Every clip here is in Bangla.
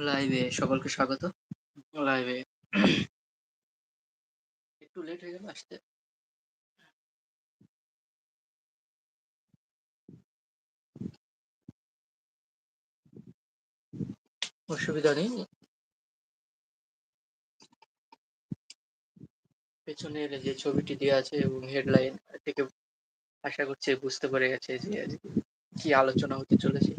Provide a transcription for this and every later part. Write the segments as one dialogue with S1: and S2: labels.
S1: লাইভে সকলকে স্বাগত। লাইভে একটু লেট হয়ে গেল আসতে। অসুবিধা নেই। পেছনের যে ছবিটি দেওয়া আছে এবং হেডলাইন থেকে আশা করছি বুঝতে পেরে গেছে যে আজকে কি আলোচনা হতে চলেছে।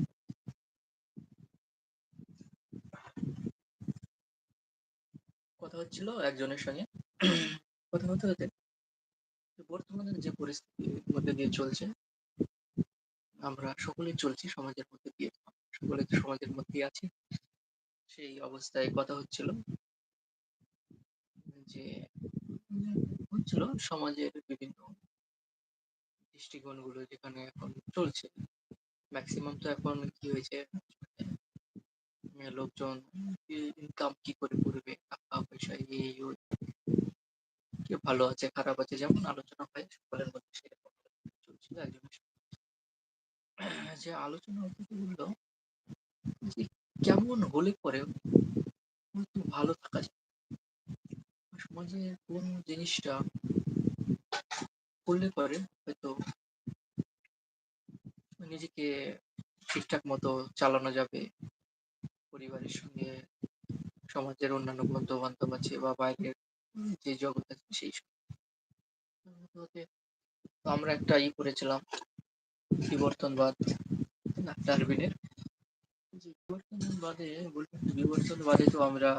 S1: হচ্ছিল একজনের সঙ্গে। কথা হতে হতে বর্তমানে যে পরিস্থিতির মধ্যে দিয়ে চলছে, আমরা সকলেই চলছি সমাজের মধ্যে দিয়ে। সকলে সমাজের মধ্যেই আছি। সেই অবস্থায় কথা হচ্ছিল যে হচ্ছিল সমাজের বিভিন্ন দৃষ্টিকোণগুলো যেখানে এখন চলছে। ম্যাক্সিমাম তো এখন কি হয়েছে? লোকজন ইনকাম কি করে করবে? টাকা, পয়সা এই ওই কেউ ভালো আছে, খারাপ আছে, যেমন আলোচনা হয়, সকলের মধ্যে সেরকম চলছিল, একজনের যে আলোচনা হতে বলল যে কেমন হলে পরে ভালো থাকা যায়। সমাজে কোন জিনিসটা করলে পরে হয়তো নিজেকে ঠিকঠাক মতো চালানো যাবে পরিবারের সঙ্গে সমাজের অন্যান্য বন্ধু বান্ধব আছে বা বাইরের যে জগৎ আছে সেই তো আমরা একটা ই করেছিলাম, বিবর্তনবাদ ডারবিনের বিবর্তনবাদে বিবর্তনবাদে তো আমরা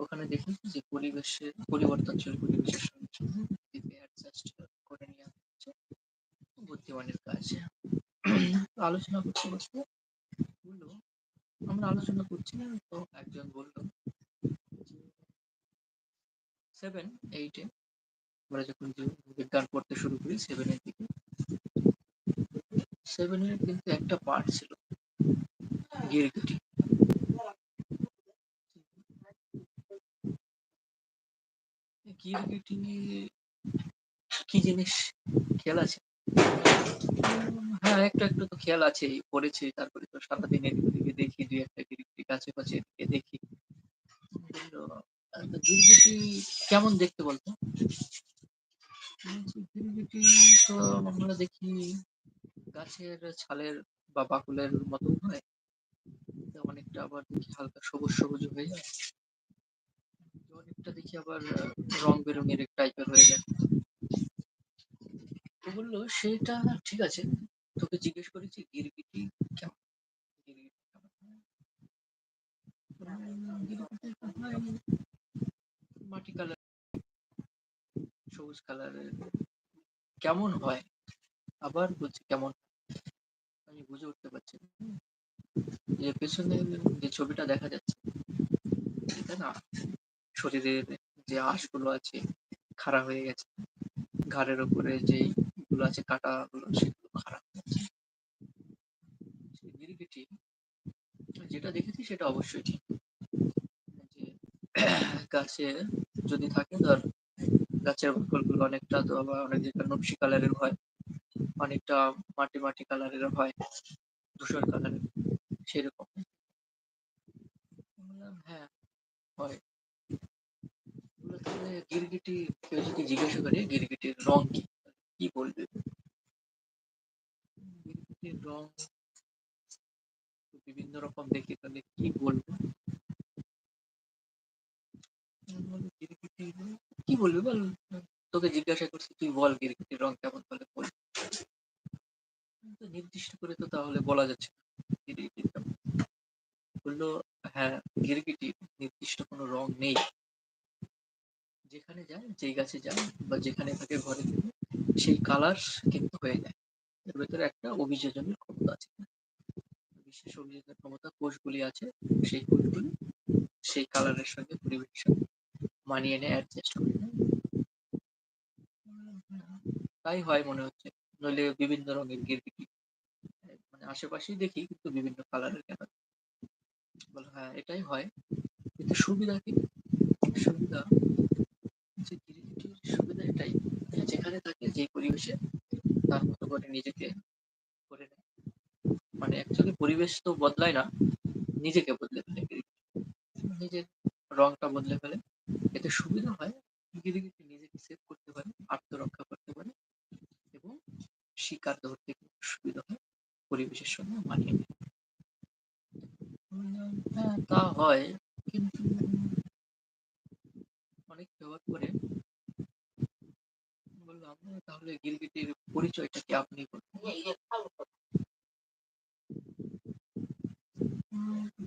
S1: ওখানে দেখি যে পরিবেশের পরিবর্তনশীল পরিবেশের সঙ্গে করে নেওয়া হচ্ছে। বুদ্ধিমানের কাজ। আলোচনা করতে করতে আমরা আলোচনা করছিলাম তো একজন বলল সেভেন এইটে আমরা যখন বিজ্ঞান পড়তে শুরু করি সেভেনের দিকে। সেভেনের কিন্তু একটা পার্ট ছিল গিরগিটি গিরগিটি কি জিনিস খেয়াল আছে হ্যাঁ একটু একটু তো খেয়াল আছে পড়েছি, তারপরে তো সারাদিন এদিকে দিকে দেখি, দুই একটা গিরগিটি কাছে কাছে দেখি। গিরগিটি কেমন দেখতে বলতো? গিরগিটি তো আমরা দেখি গাছের ছালের বা বাকুলের মতো হয়। অনেকটা আবার দেখি হালকা সবুজ সবুজ হয়ে যায়। অনেকটা দেখি আবার রং বেরঙের টাইপের হয়ে যায়। বলল, সেটা ঠিক আছে। তোকে জিজ্ঞেস করেছি গিরগিটি কেমন? মাটি কালার, সবুজ কালারের কেমন হয়? আবার বলছি কেমন? আমি বুঝে উঠতে পারছি যে পেছনে যে ছবিটা দেখা যাচ্ছে, এটা না শরীরের যে আঁশগুলো আছে, খাড়া হয়ে গেছে, ঘাড়ের উপরে যে গুলো আছে কাটা গুলো সেগুলো খারাপ গিরগিটি যেটা দেখেছি সেটা অবশ্যই ঠিক। যে, গাছে যদি থাকে, ধর, গাছের ফলগুলো অনেকটা আবার অনেক যেটা নকশি কালারের হয়, অনেকটা মাটি মাটি কালারের হয়, ধূসর কালারের সেরকম। হ্যাঁ হয়। গিরগিটি, কেউ যদি জিজ্ঞাসা করে, গিরগিটির রং কি? কি বলবে? গিরগিটির রং বিভিন্ন রকম দেখি, তাহলে কি বলব? কি বলবি বল? তোকে জিজ্ঞাসা করছি, তুই বল গিরগিটির রং কেমন তাহলে বল। নির্দিষ্ট করে তো তাহলে বলা যাচ্ছে গিরগিটির বলল হ্যাঁ গিরগিটির নির্দিষ্ট কোনো রং নেই। যেখানে যায়, যেই গাছে যায়, বা যেখানে থাকে ঘরে, সেই কালার কিন্তু হয়ে যায়। এর ভেতরে একটা অভিযোজনের ক্ষমতা আছে। বিশেষ অভিযোজনের ক্ষমতা কোষগুলি আছে, সেই কোষগুলি সেই কালারের সঙ্গে পরিবেশের সঙ্গে মানিয়ে নেয় অ্যাডজাস্ট করে তাই হয় মনে হচ্ছে, নইলে বিভিন্ন রঙের গিরগিটি মানে আশেপাশেই দেখি কিন্তু বিভিন্ন কালারের কেন? বলো হ্যাঁ এটাই হয়। কিন্তু সুবিধা কি? সুবিধা যে গিরগিটির সুবিধা এটাই যেখানে থাকে যে পরিবেশে তার মতো করে নিজেকে মানে অ্যাকচুয়ালি পরিবেশ তো বদলায় না নিজেকে বদলে ফেলে নিজের রংটা বদলে ফেলে। এতে সুবিধা হয় গিরগিটি নিজেকে সেভ করতে পারে, আত্মরক্ষা করতে পারে এবং শিকার ধরতে সুবিধা হয় পরিবেশের সঙ্গে মানিয়ে নিতে। "হ্যাঁ, তা হয় কিন্তু অনেক ব্যবহার করে" বললাম, "তাহলে গিরগিটির পরিচয়টা কি আপনি বলুন?"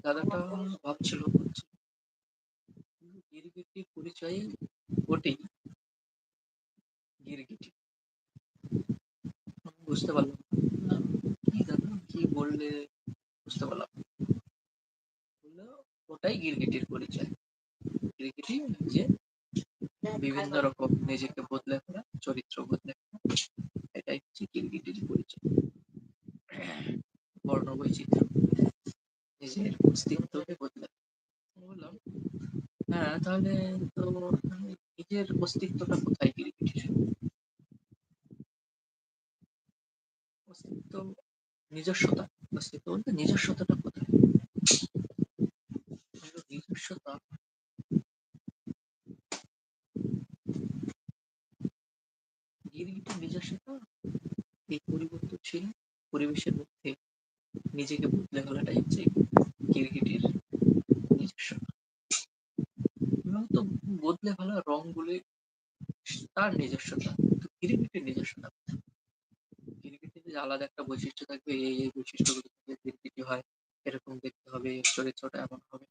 S1: দাদাটা ভাবছিল বলছে, "গিরগিটির পরিচয় ওটাই গিরগিটি।" বুঝতে পারলাম না। "কি দাদা কি বললে বুঝতে পারলাম না।" বলল, "ওটাই গিরগিটির পরিচয়। গিরগিটি নিজে বিভিন্ন রকম নিজেকে বদলে ফেলা, চরিত্র বদলে ফেলা, এটাই হচ্ছে গিরগিটির পরিচয়। বর্ণবৈচিত্র্য, নিজের অস্তিত্বকে বদলে ফেলা।" আমি বললাম, "হ্যাঁ, তাহলে তো নিজের অস্তিত্বটা কোথায় গিরগিটির?" অস্তিত্ব নিজস্বতা, অস্তিত্ব বলতে নিজস্বতাটা কোথায়? "নিজস্বতা গিরগিটির নিজস্বতা এই পরিবর্তনশীল পরিবেশের মধ্যে নিজেকে বদলে ফেলাটাই হচ্ছে গিরগিটির নিজস্বতা। বললাম, "তো বদলে ফেলা রংগুলি তার নিজস্বতা। কিন্তু গিরগিটির নিজস্বতা যে আলাদা একটা বৈশিষ্ট্য থাকবে, এই, এই বৈশিষ্ট্যগুলো থাকলে গিরগিটি হয়, এরকম দেখতে হবে, চরিত্রটা এমন হবে।"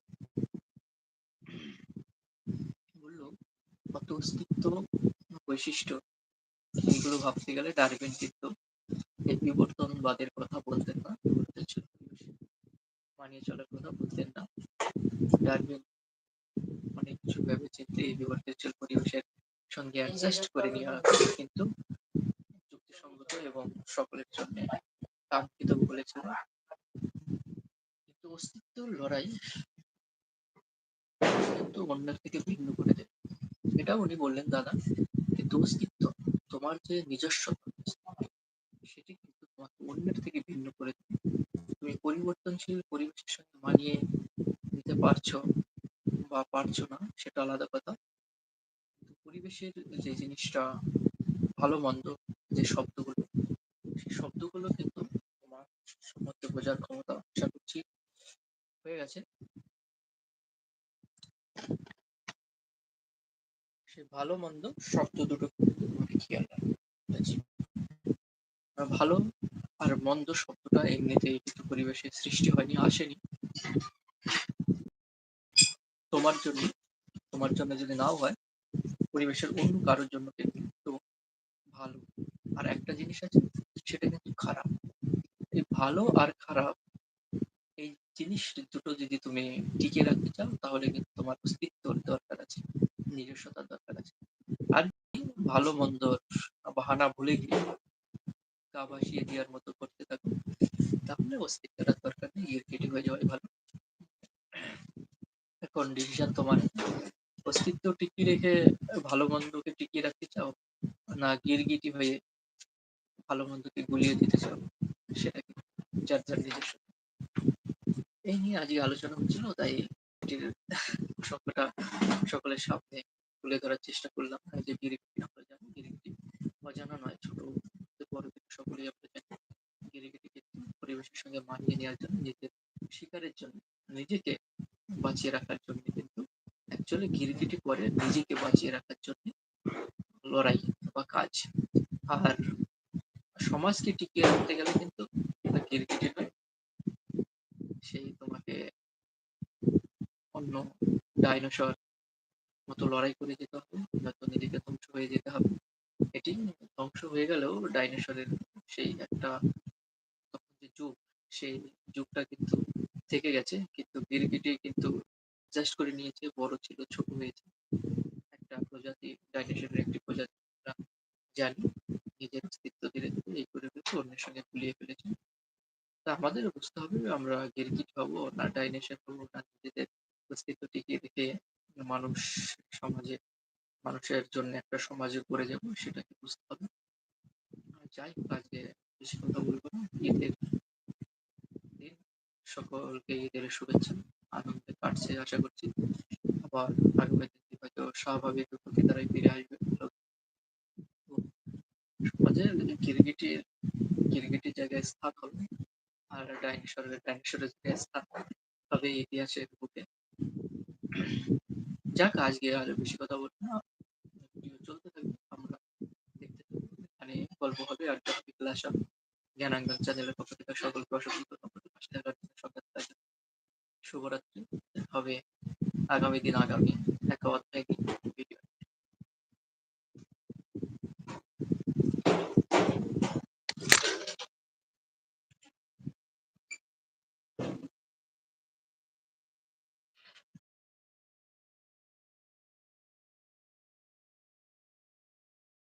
S1: বলল "অত অস্তিত্ব, বৈশিষ্ট্য এইগুলো ভাবতে গেলে ডারউইন কিন্তু এই বিবর্তনবাদের কথা বলতেন না, বিবর্তনশীল পরিবেশে মানিয়ে চলার কথা বলতেন না। ডারউইন অনেক কিছু ভেবেচিন্তে এই বিবর্তনশীল পরিবেশের সঙ্গে অ্যাডজাস্ট করে নেওয়া কিন্তু যুক্তিসঙ্গত এবং সকলের জন্যে কাঙ্ক্ষিত বলেছিলেন। কিন্তু অস্তিত্বর লড়াই কিন্তু অন্যের থেকে ভিন্ন করে দেবে। এটাও উনি বললেন দাদা, কিন্তু অস্তিত্ব তোমার যে নিজস্ব সেটি কিন্তু তোমাকে অন্যের থেকে ভিন্ন করে দেবে। তুমি পরিবর্তনশীল পরিবেশের সঙ্গে মানিয়ে নিতে পারছ বা পারছ না সেটা আলাদা কথা। পরিবেশের যে জিনিসটা ভালো-মন্দ যে শব্দগুলো, সেই শব্দগুলো কিন্তু তোমার সম্বন্ধে বোঝার ক্ষমতা আশা করছি হয়ে গেছে। সে ভালো-মন্দ শব্দ দুটো তোমাকে খেয়াল। আর ভালো আর মন্দ শব্দটা এমনিতেই কিন্তু পরিবেশে সৃষ্টি হয়নি, আসেনি। তোমার জন্য, তোমার জন্য যদি নাও হয়, পরিবেশের অন্য কারোর জন্য কিন্তু ভালো। আর একটা জিনিস আছে সেটা কিন্তু খারাপ। এই ভালো আর খারাপ এই জিনিস দুটো যদি তুমি টিকিয়ে রাখতে চাও তাহলে কিন্তু তোমার অস্তিত্বর দরকার আছে, নিজস্বতার দরকার আছে। আর যদি ভালো-মন্দর বাহানা ভুলে গিয়ে গা ভাসিয়ে দেওয়ার মতো করতে থাকো তাহলে অস্তিত্বটার দরকার নেই, গিরগিটি হয়ে যাওয়াই ভালো। এখন ডিসিশন তোমার। অস্তিত্ব টিকিয়ে রেখে ভালো-মন্দকে টিকিয়ে রাখতে চাও না গিরগিটি হয়ে ভালো-মন্দকে গুলিয়ে দিতে চাও সেটা কিন্তু যার যার নিজস্ব। এই নিয়ে আজকে আলোচনা হচ্ছিল তাই এটির প্রসঙ্গটা সকলের সামনে তুলে ধরার চেষ্টা করলাম। এই যে গিরগিটি আমরা জানি গিরগিটি অজানা নয়, ছোট সকলেই আমরা জানি। গিরগিটি কিন্তু পরিবেশের সঙ্গে মানিয়ে নেওয়ার জন্য নিজের শিকারের জন্য নিজেকে বাঁচিয়ে রাখার জন্য কিন্তু অ্যাকচুয়ালি গিরগিটি করে নিজেকে বাঁচিয়ে রাখার জন্য লড়াই বা কাজ। আর সমাজকে টিকিয়ে রাখতে গেলে কিন্তু গিরগিটি নয়। সেই তোমাকে অন্য ডাইনোসর মতো লড়াই করে যেতে হবে, নয়তো নিজেকে ধ্বংস হয়ে যেতে হবে। এটি ধ্বংস হয়ে গেলেও ডাইনোসরের সেই একটা যুগ, সেই যুগটা কিন্তু থেকে গেছে। কিন্তু গিরগিটি কিন্তু অ্যাডজাস্ট করে নিয়েছে, বড় ছিল, ছোট হয়েছে। একটা প্রজাতি ডাইনোসরের একটি প্রজাতি আমরা জানি। নিজের অস্তিত্ব ধীরে, ধীরে এই করে ফেলছে, অন্যের সঙ্গে গুলিয়ে ফেলেছে। তা আমাদের বুঝতে হবে আমরা গিরগিটি হব না ডাইনোসর হব না নিজেদের অস্তিত্ব টিকিয়ে রেখে মানুষ সমাজে মানুষের জন্য একটা সমাজে গড়ে যাব সেটাকে বুঝতে হবে। যাই হোক, আজকে বেশি কথা বলব না। ঈদের দিন সকলকে ঈদের শুভেচ্ছা। আনন্দে কাটছে আশা করছি। আবার আগামী দিনে হয়তো স্বাভাবিক রূপে তারাই ফিরে আসবে। তো সমাজের গিরগিটির গিরগিটির জায়গায় স্থান হবে আর ডাইনোসরের ডাইনোসরের জায়গায় স্থান হবে ইতিহাসের বুকে। যাক, আজকে আর বেশি কথা বলব না। গল্প হবে আর বিকেল আসা জ্ঞানাঙ্গন চ্যানেলের পক্ষ থেকে সকলকে অসংখ্য ধন্যবাদ। পাশে থাকার শুভরাত্রি। হবে আগামী দিন আগামী এক অধ্যায় ভিডিও।